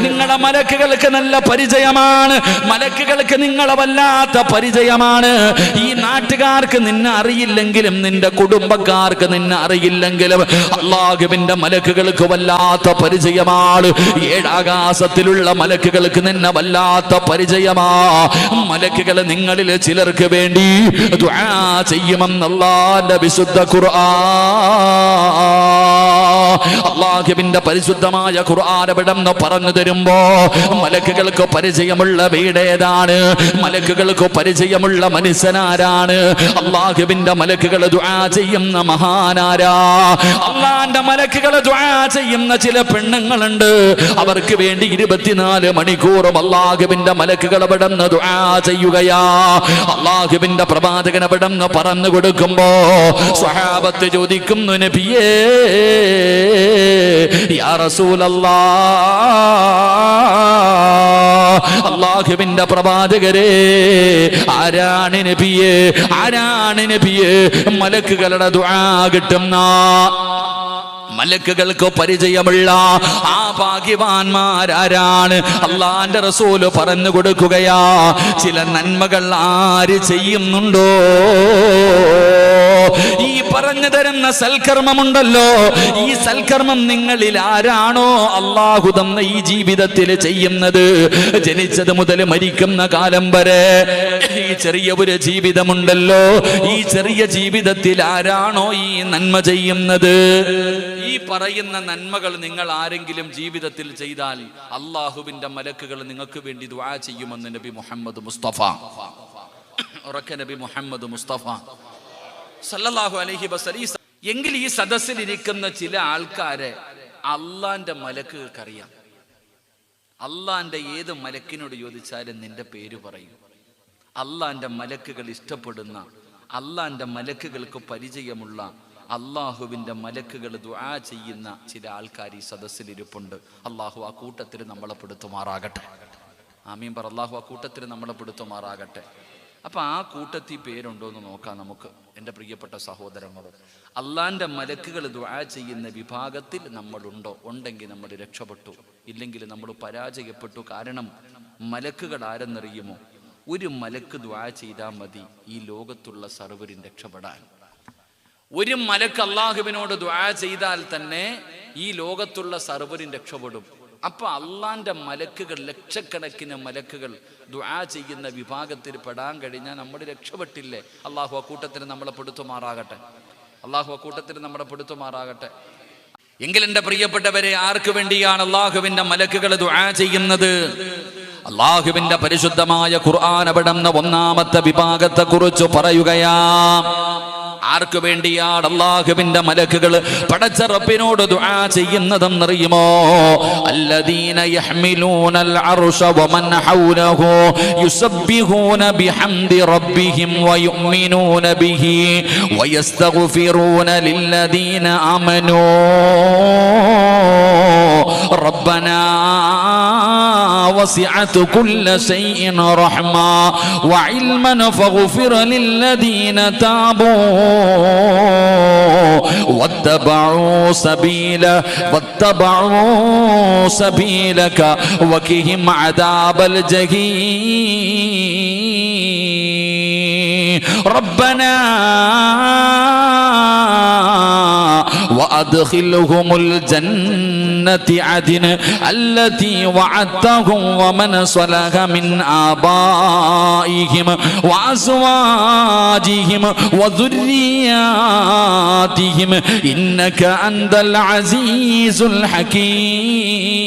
നിങ്ങളുടെ മലക്കുകൾക്ക് നല്ല പരിചയമാണ്. മലക്കുകൾക്ക് നിങ്ങളെ വല്ലാത്ത പരിചയമാണ്. ഈ നാട്ടുകാർക്ക് നിന്നെ അറിയില്ലെങ്കിലും നിന്റെ കുടുംബക്കാർക്ക് നിന്നെ അറിയില്ലെങ്കിലും അള്ളാഹുവിന്റെ മലക്കുകൾക്ക് വല്ലാത്ത പരിചയമാണ്. ഏഴാകാശത്തിലുള്ള മലക്കുകൾക്ക് നിന്നെ വല്ലാത്ത പരിചയമാ. മലക്കുകൾ നിങ്ങളിൽ ചിലർക്ക് വേണ്ടി ചെയ്യുമെന്നുള്ള വിശുദ്ധ ഖുർആൻ. അള്ളാഹുവിന്റെ പരിശുദ്ധമായ ഖുർആൻ എവിടെന്ന് പറഞ്ഞു തരുമ്പോ മലക്കുകൾക്ക് പരിചയമുള്ള വീടേതാണ്. മലക്കുകൾക്ക് പരിചയമുള്ള മനുഷ്യനാരാണ്. അള്ളാഹുവിന്റെ മലക്കുകൾ ദുആ ചെയ്യുന്ന മഹാനാരാ. അള്ളാന്റെ മലക്കുകൾ ദുആ ചെയ്യുന്ന ചില പെണ്ണുങ്ങളുണ്ട്. അവർക്ക് വേണ്ടി ഇരുപത്തിനാല് മണിക്കൂറും അള്ളാഹുവിന്റെ മലക്കുകൾ പെടുന്ന ദുആ ചെയ്യുകയാ. അള്ളാഹുവിന്റെ പ്രവാചകൻ പെടുന്ന പറഞ്ഞു കൊടുക്കുമ്പോ സ്വഹാബത്ത് ചോദിക്കുന്നു നബിയേ അള്ളാഹുവിന്റെ പ്രവാചകരെ ആരാണ് നബിയെ ആരാണ് നബിയെ മലക്കുകളുടെ ദുആ കിട്ടുന്ന മലക്കുകൾക്ക് പരിചയമുള്ള ആ ഭാഗ്യവാന്മാരാരാണ് അള്ളാന്റെ റസൂൽ പറഞ്ഞു കൊടുക്കുകയാ. ചില നന്മകൾ ആര് ചെയ്യുന്നുണ്ടോ? ഈ പറഞ്ഞു തരുന്ന സൽക്കർമ്മമുണ്ടല്ലോ. ഈ സൽക്കർമ്മം നിങ്ങളിൽ ആരാണോ അള്ളാഹു തന്ന ഈ ജീവിതത്തിൽ ചെയ്യുന്നത്? ജനിച്ചത് മുതൽ മരിക്കുന്ന കാലം വരെ ഈ ചെറിയ ഒരു ജീവിതമുണ്ടല്ലോ. ഈ ചെറിയ ജീവിതത്തിൽ ആരാണോ ഈ നന്മ ചെയ്യുന്നത്? ഈ പറയുന്ന നന്മകൾ നിങ്ങൾ ആരെങ്കിലും ജീവിതത്തിൽ ചെയ്താൽ അള്ളാഹുവിന്റെ മലക്കുകൾ നിങ്ങൾക്ക് വേണ്ടി ദ്വാ ചെയ്യുമെന്ന് നബി മുഹമ്മദ് മുസ്തഫ. ഉറക്ക നബി മുഹമ്മദ് മുസ്തഫ. സല്ലല്ലാഹു അലഹി വസല്ലം എങ്കിൽ ഈ സദസ്സിൽ ഇരിക്കുന്ന ചില ആൾക്കാരെ അള്ളാന്റെ മലക്കുകൾക്കറിയാം. അള്ളാന്റെ ഏത് മലക്കിനോട് ചോദിച്ചാലും നിന്റെ പേര് പറയും. അള്ളാന്റെ മലക്കുകൾ ഇഷ്ടപ്പെടുന്ന അള്ളാന്റെ മലക്കുകൾക്ക് പരിചയമുള്ള അള്ളാഹുവിന്റെ മലക്കുകൾ ദുആ ചെയ്യുന്ന ചില ആൾക്കാർ ഈ സദസ്സിൽ ഇരിപ്പുണ്ട് അള്ളാഹു ആ കൂട്ടത്തിൽ നമ്മളെ പെടുത്തുമാറാകട്ടെ. ആമീൻ പറ അള്ളാഹു ആ കൂട്ടത്തിൽ നമ്മളെ പെടുത്തുമാറാകട്ടെ. അപ്പൊ ആ കൂട്ടത്തിൽ പേരുണ്ടോ എന്ന് നോക്കാം നമുക്ക് എന്റെ പ്രിയപ്പെട്ട സഹോദരങ്ങൾ അള്ളാന്റെ മലക്കുകൾ ദ്വാ ചെയ്യുന്ന വിഭാഗത്തിൽ നമ്മളുണ്ടോ? ഉണ്ടെങ്കിൽ നമ്മൾ രക്ഷപ്പെട്ടു. ഇല്ലെങ്കിൽ നമ്മൾ പരാജയപ്പെട്ടു. കാരണം മലക്കുകൾ ആരെന്നറിയുമോ? ഒരു മലക്ക് ദ്വാ ചെയ്താൽ മതി. ഈ ലോകത്തുള്ള സർവരും രക്ഷപ്പെടാൻ. ഒരു മലക്ക് അള്ളാഹുവിനോട് ദ്വാ ചെയ്താൽ തന്നെ ഈ ലോകത്തുള്ള സർവരും രക്ഷപ്പെടും. അപ്പൊ അള്ളാന്റെ മലക്കുകൾ ലക്ഷക്കണക്കിന് മലക്കുകൾ ദുആ ചെയ്യുന്ന വിഭാഗത്തിൽ പെടാൻ കഴിഞ്ഞാൽ നമ്മൾ രക്ഷപ്പെട്ടില്ലേ? അള്ളാഹു അക്കൂട്ടത്തിന് നമ്മളെ പെടുത്തുമാറാകട്ടെ. അള്ളാഹു അക്കൂട്ടത്തിന് നമ്മളെ പെടുത്തുമാറാകട്ടെ. എങ്കിൽ എന്റെ പ്രിയപ്പെട്ടവരെ ആർക്കു വേണ്ടിയാണ് അള്ളാഹുവിന്റെ മലക്കുകൾ ദുആ ചെയ്യുന്നത്? അള്ളാഹുവിന്റെ പരിശുദ്ധമായ ഖുർആൻ അവിടുന്ന് ഒന്നാമത്തെ വിഭാഗത്തെ കുറിച്ച് പറയുകയാ. ആർക്ക് വേണ്ടിയാണ് അള്ളാഹുവിന്റെ മലക്കുകൾ പടച്ച റബ്ബിനോട് ദുആ ചെയ്യുന്നതെന്നറിയുമോ? അല്ലദീന യഹ്മിലൂനൽ അർശ വമൻ ഹൗലഹു യുസബ്ബിഹൂന ബിഹംദി റബ്ബിഹിം വയുമിനൂന ബിഹി വയസ്തഗ്ഫിറൂന ലില്ലദീന ആമനൂ ربنا وسعت كل شيء رحمة وعلما فاغفر للذين تابوا واتبعوا سبيل واتبعوا سبيلك وكهم عذاب الجحيم. ربنا وأدخلهم الجنة ജന്നത്തി അദിന് അല്ലതി വഅത്തഹും വമൻ സ്വലഹ മിൻ ആബായിഹിം വഅസ്വാജിഹിം വദുരിയാതിഹിം ഇന്നക അന്തൽ അസീസുൽ ഹകീം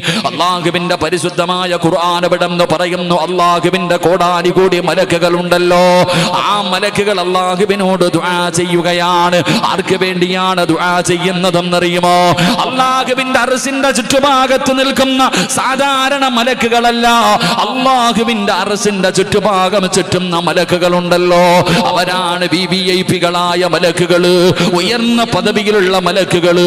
അള്ളാഹുവിന്റെ പരിശുദ്ധമായ ഖുർആൻ എവിടെന്ന് പറയുന്നു? അള്ളാഹുവിന്റെ കോടാനി കൂടി മലക്കുകൾ ഉണ്ടല്ലോ ആ മലക്കുകൾ അള്ളാഹുവിനോട് ദുആ ചെയ്യുകയാണ്. ആർക്ക് വേണ്ടിയാണ് ദുആ ചെയ്യുന്നതെന്നറിയുമോ? അള്ളാഹുവിന്റെ അറസിന്റെ ചുറ്റുഭാഗത്ത് നിൽക്കുന്ന സാധാരണ മലക്കുകളല്ല. അള്ളാഹുവിന്റെ അറസിന്റെ ചുറ്റുഭാഗം ചുറ്റുന്ന മലക്കുകൾ ഉണ്ടല്ലോ അവരാണ് വി വി ഐ പികളായ മലക്കുകൾ. ഉയർന്ന പദവിയിലുള്ള മലക്കുകൾ.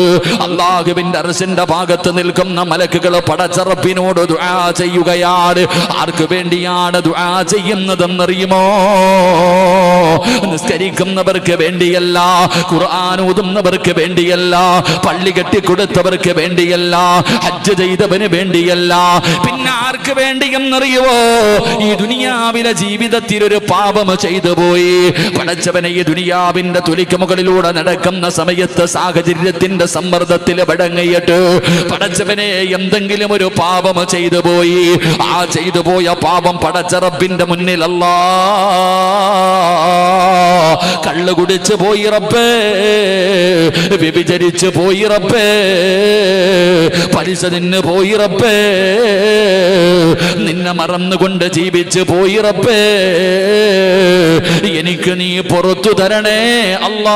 അള്ളാഹുവിന്റെ അറസിന്റെ ഭാഗത്ത് നിൽക്കുന്ന മലക്കുകൾ പടച്ചറപ്പിനോട് ദുആ ചെയ്യുകയാണ്. ആർക്ക് വേണ്ടിയാണ് ദുആ ചെയ്യുന്നതെന്നറിയുമോ? നിസ്കരിക്കുന്നവർക്ക് വേണ്ടിയല്ല ഖുർആൻ ഓതുന്നവർക്ക് വേണ്ടിയല്ല പള്ളി കെട്ടിക്കൊടുത്തവർക്ക് വേണ്ടിയല്ല ഹജ്ജ് ചെയ്തവന് വേണ്ടിയല്ല. പിന്നെ ആർക്ക് വേണ്ടിയെന്നറിയുമോ ഈ ദുനിയാവിലെ ജീവിതത്തിൽ ഒരു പാപം ചെയ്തു പോയി. പടച്ചവനെ ഈ ദുനിയാവിന്റെ തുലിക്ക് മുകളിലൂടെ നടക്കുന്ന സമയത്ത് സാഹചര്യത്തിന്റെ സമ്മർദ്ദത്തിൽ വടങ്ങിയിട്ട് പടച്ചവനെ എന്തെങ്കിലും ഒരു പാപം ചെയ്തു പോയി. ആ ചെയ്തു പോയ പാപം പടച്ചറപ്പിന്റെ മുന്നിലല്ല. കള്ളു കുടിച്ച് പോയി റബ്ബേ. വ്യഭിചരിച്ച് പോയി റബ്ബേ. പലിശ നിന്ന് പോയി റബ്ബേ. നിന്നെ മറന്നുകൊണ്ട് ജീവിച്ച് പോയി റബ്ബേ. എനിക്ക് നീ പുറത്തു തരണേ അല്ലാ.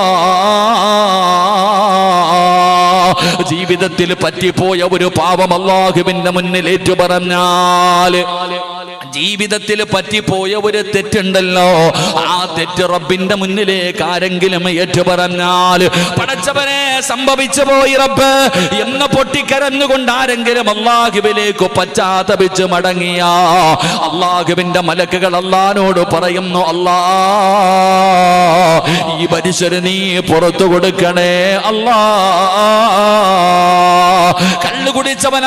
ജീവിതത്തിൽ പറ്റിപ്പോയ ഒരു പാപം അള്ളാഹുവിന്റെ മുന്നിൽ ഏറ്റു പറഞ്ഞാൽ ജീവിതത്തിൽ പറ്റിപ്പോയ ഒരു തെറ്റുണ്ടല്ലോ. ആ തെറ്റ് റബ്ബിന്റെ മുന്നിലേക്ക് ആരെങ്കിലും ഏറ്റു പറഞ്ഞാൽ പടച്ചവനെ സംഭവിച്ചു പോയി റബ്ബ് എന്ന് പൊട്ടിക്കരഞ്ഞുകൊണ്ട് ആരെങ്കിലും അള്ളാഹുവിലേക്ക് പശ്ചാത്തപിച്ച് മടങ്ങിയ. അള്ളാഹുവിന്റെ മലക്കുകൾ അള്ളഹാനോട് പറയുന്നു അല്ലാ ഈ മനുഷ്യര് നീ പുറത്തു കൊടുക്കണേ അല്ലാ. കള്ളു കുടിച്ചവൻ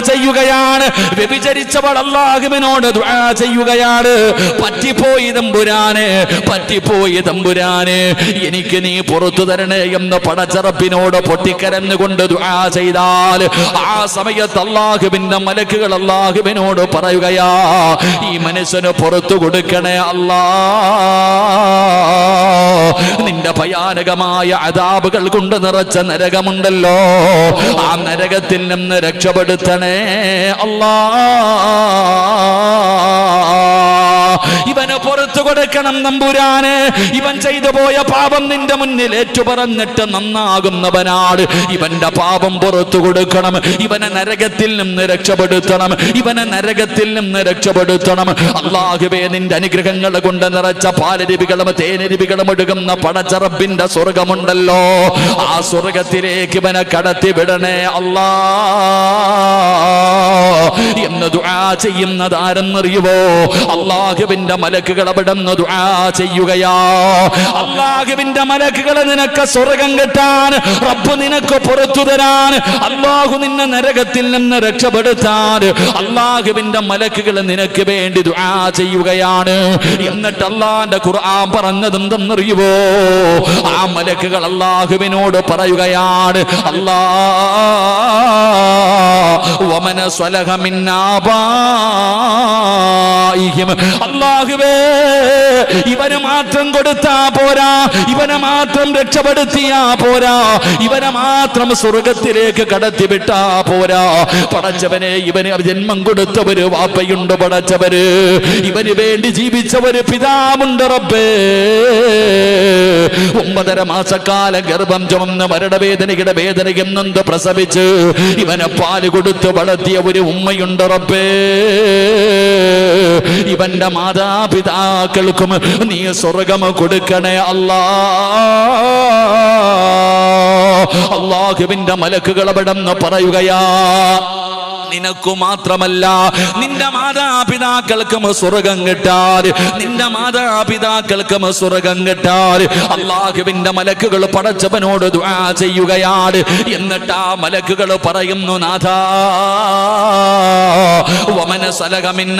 ചെയ്യുകയാണ്. വ്യഭിചരിച്ചവൾ അള്ളാഹുവിനോട് ചെയ്യുകയാണ്. പറ്റിപ്പോയി തമ്പുരാന് പറ്റിപ്പോയി തമ്പുരാന്. എനിക്ക് നീ പുറത്തു തരണേ എന്ന് പടച്ചറപ്പിനോട് പൊട്ടിക്കരഞ്ഞുകൊണ്ട് ദ്വാ ചെയ്താൽ ആ സമയത്ത് അള്ളാഹുവിന്റെ മലക്കുകൾ അള്ളാഹുവിനോട് പറയുകയാ ഈ മനുഷ്യന് പുറത്തു കൊടുക്കണേ അല്ലാ. നിന്റെ ഭയാനകമായ അതാപുകൾ കൊണ്ട് നിറച്ച നരകമുണ്ടല്ലോ ആ നരകത്തിൽ നിന്ന് രക്ഷപ്പെടുത്തണേ അല്ലാ. പുറത്തു കൊടുക്കണം നമ്പുരാന്. ഇവൻ ചെയ്തു പോയ പാപം നിന്റെ മുന്നിൽ ഏറ്റുപറഞ്ഞിട്ട് നന്നാകുന്നവനാണ്. ഇവന്റെ പാപം പുറത്തു കൊടുക്കണം. ഇവനെ നരകത്തിൽ നിന്ന് രക്ഷപ്പെടുത്തണം. ഇവനെ നരകത്തിൽ നിന്ന് രക്ഷപ്പെടുത്തണം. അള്ളാഹുബേ നിന്റെ അനുഗ്രഹങ്ങൾ കൊണ്ട് നിറച്ച പാലരുവികളും തേനരുവികളും ഒഴുകുന്ന പടച്ചറപ്പിന്റെ സ്വർഗമുണ്ടല്ലോ. ആ സ്വർഗത്തിലേക്ക് ഇവനെ കടത്തി വിടണേ അള്ളാ. എന്ന് ദുആ ചെയ്യുന്നത് ആരെന്നറിയുവോ അള്ളാഹുവിന്റെ മലക്കുകൾ അവിടെ ദുആ ചെയ്യുകയാ. അള്ളാഹുവിന്റെ മലക്കുകളെ നിനക്ക് സ്വർഗം കിട്ടാൻ റബ്ബ് നിനക്ക് പുറത്തു തരാൻ അള്ളാഹു നിന്നെ നരകത്തിൽ നിന്ന് രക്ഷപ്പെടുത്താൻ അള്ളാഹുവിന്റെ മലക്കുകൾ നിനക്ക് വേണ്ടി ദുആ ചെയ്യുകയാണ്. എന്നിട്ട് അള്ളാന്റെ ഖുർആൻ പറഞ്ഞത് എന്തെന്നറിയുവോ ആ മലക്കുകൾ അള്ളാഹുവിനോട് പറയുകയാണ് അല്ലാ വമന സ്വലഹ അള്ളാഹുവേ അല്ലാഹുവേ ഇവന് മാത്രം കൊടുത്താ പോരാ. ഇവനെ മാത്രം രക്ഷപ്പെടുത്തിയാ പോരാ. ഇവനെ മാത്രം സ്വർഗത്തിലേക്ക് കടത്തിവിട്ടാ പോരാ. പടച്ചവനെ ഇവന് ജന്മം കൊടുത്തവര് വാപ്പയുണ്ട് പടച്ചവര് ഇവന് വേണ്ടി ജീവിച്ചവര് പിതാവുണ്ട് റബ്ബേ. ഒമ്പതര മാസക്കാല ഗർഭം ചുമന്ന് മരണവേദനയുടെ വേദനയും നൊന്ത് പ്രസവിച്ച്? ഇവനെ പാൽ കൊടുത്ത് വളർത്തിയ ഒരു ഉമ്മയുണ്ട് റബ്ബേ. ഇവന്റെ മാതാപിതാക്കൾക്കും നീ സ്വർഗം കൊടുക്കണേ അല്ലാ. അള്ളാഹുവിന്റെ മലക്കുകൾ അവിടെ പറയുകയാ. നിനക്കു മാത്രമല്ല നിന്റെ മാതാപിതാക്കൾക്കും സ്വർഗം കിട്ടാൻ നിന്റെ മാതാപിതാക്കൾക്കും സ്വർഗം കിട്ടാൻ. അള്ളാഹുവിന്റെ മലക്കുകൾ പടച്ചവനോട് ദുആ ചെയ്യുകയാണ്. എന്നിട്ട് ആ മലക്കുകൾ പറയുന്നു നാഥാ വമന സലകമിൻ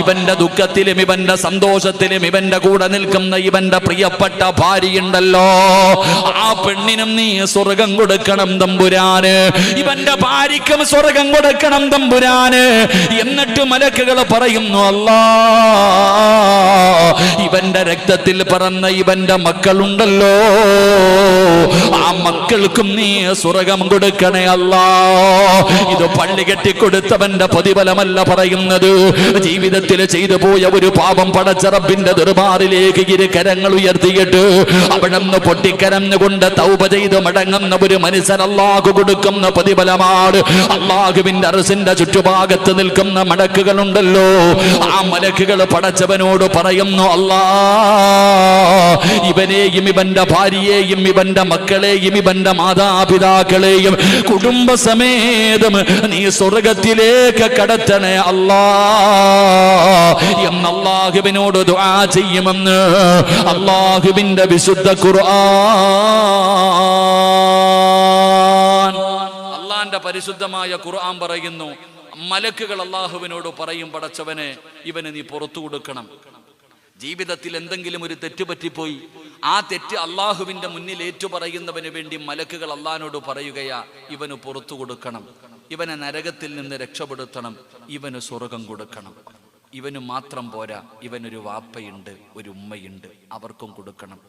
ഇവന്റെ ദുഃഖത്തിലും ഇവന്റെ സന്തോഷത്തിലും ഇവന്റെ കൂടെ നിൽക്കുന്ന ഇവന്റെ പ്രിയപ്പെട്ട ഭാര്യയുണ്ടല്ലോ. ആ പെണ്ണിനും നീ സ്വർഗം കൊടുക്കണം തമ്പുരാന്. ഇവന്റെ ഭാര്യയ്ക്കും സ്വർഗം കൊടുക്കണം തമ്പുരാന്. എന്നിട്ട് മലക്കുകൾ പറയുന്നു അല്ലാ ഇവന്റെ രക്തത്തിൽ പറന്ന ഇവന്റെ മക്കളുണ്ടല്ലോ. ആ മക്കൾക്കും നീ സ്വർഗം കൊടുക്കണേ അല്ല. ഇത് പള്ളി കെട്ടിക്കൊടുത്തവന്റെ പ്രതിഫലമല്ല പറയുന്നത്. ജീവിതത്തിൽ ചെയ്തു പോയ ഒരു പാപം പടച്ചറപ്പിന്റെ ദർബാറിലേക്ക് ഇരു കരങ്ങൾ ഉയർത്തിയിട്ട് അവിടെ നിന്ന് പൊട്ടിക്കരഞ്ഞുകൊണ്ട് തൗപ ചെയ്ത് മടങ്ങുന്ന ഒരു മനുഷ്യൻ അള്ളാഹു കൊടുക്കുന്ന പ്രതിഫലമാണ്. അള്ളാഹുവിന്റെ അറസിന്റെ ചുറ്റുഭാഗത്ത് നിൽക്കുന്ന മടക്കുകളുണ്ടല്ലോ. ആ മലക്കുകൾ പടച്ചവനോട് പറയുന്നു അല്ലാ ഇവനെയും ഇവന്റെ ഭാര്യയെ ഭാര്യയെയും ഇവന്റെ മക്കളെയും ഇവന്റെ മാതാപിതാക്കളെയും കുടുംബസമേതം നീ സ്വർഗത്തിലേക്ക് കടത്തണേ അല്ലാ എന്നല്ലാഹുവിനോട് ദുആ ചെയ്യുമെന്ന് അള്ളാഹുവിന്റെ വിശുദ്ധ ഖുർആൻ. അള്ളാന്റെ പരിശുദ്ധമായ ഖുർആൻ പറയുന്നു മലക്കുകൾ അള്ളാഹുവിനോട് പറയും പടച്ചവനെ ഇവന് നീ പുറത്തു കൊടുക്കണം. ജീവിതത്തിൽ എന്തെങ്കിലും ഒരു തെറ്റ് പറ്റിപ്പോയി ആ തെറ്റ് അള്ളാഹുവിന്റെ മുന്നിൽ ഏറ്റുപറയുന്നവന് വേണ്ടി മലക്കുകൾ അള്ളഹാനോട് പറയുകയാ ഇവന് പുറത്തു കൊടുക്കണം ഇവനെ നരകത്തിൽ നിന്ന് രക്ഷപ്പെടുത്തണം ഇവന് സ്വർഗം കൊടുക്കണം. ഇവന് മാത്രം പോരാ ഇവനൊരു വാപ്പയുണ്ട് ഒരു ഉമ്മയുണ്ട് അവർക്കും കൊടുക്കണം.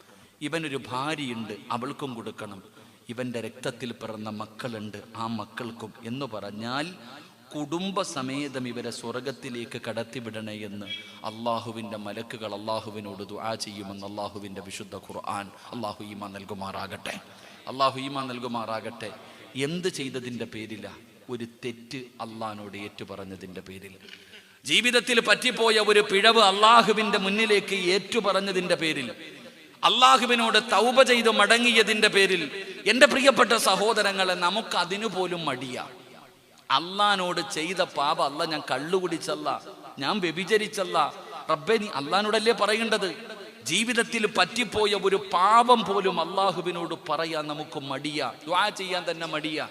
ഇവനൊരു ഭാര്യയുണ്ട് അവൾക്കും കൊടുക്കണം. ഇവന്റെ രക്തത്തിൽ പിറന്ന മക്കളുണ്ട് ആ മക്കൾക്കും. എന്ന് പറഞ്ഞാൽ കുടുംബസമേതം ഇവരെ സ്വർഗത്തിലേക്ക് കടത്തിവിടണേ എന്ന് അള്ളാഹുവിന്റെ മലക്കുകൾ അള്ളാഹുവിനോട് ദുആ ചെയ്യുമെന്ന് അള്ളാഹുവിന്റെ വിശുദ്ധ ഖുർആൻ അള്ളാഹു ഈമ നൽകുമാറാകട്ടെ. അള്ളാഹു ഈമ നൽകുമാറാകട്ടെ. എന്ത് ചെയ്തതിന്റെ പേരില? ഒരു തെറ്റ് അള്ളഹാനോട് ഏറ്റുപറഞ്ഞതിന്റെ പേരിൽ. ജീവിതത്തിൽ പറ്റിപ്പോയ ഒരു പിഴവ് അള്ളാഹുവിന്റെ മുന്നിലേക്ക് ഏറ്റുപറഞ്ഞതിന്റെ പേരിൽ. അള്ളാഹുവിനോട് തൗപ ചെയ്ത് മടങ്ങിയതിന്റെ പേരിൽ. എന്റെ പ്രിയപ്പെട്ട സഹോദരങ്ങളെ നമുക്ക് അതിനു പോലും മടിയാ. അള്ളഹാനോട് ചെയ്ത പാപ അല്ല ഞാൻ കള്ളുകുടിച്ചല്ല ഞാൻ വ്യഭിചരിച്ചല്ല. റബ്ബെ നീ അള്ളഹാനോടല്ലേ പറയേണ്ടത്? ജീവിതത്തിൽ പറ്റിപ്പോയ ഒരു പാപം പോലും അള്ളാഹുവിനോട് പറയാൻ നമുക്ക് മടിയ. ദ്വാ ചെയ്യാൻ തന്നെ മടിയ.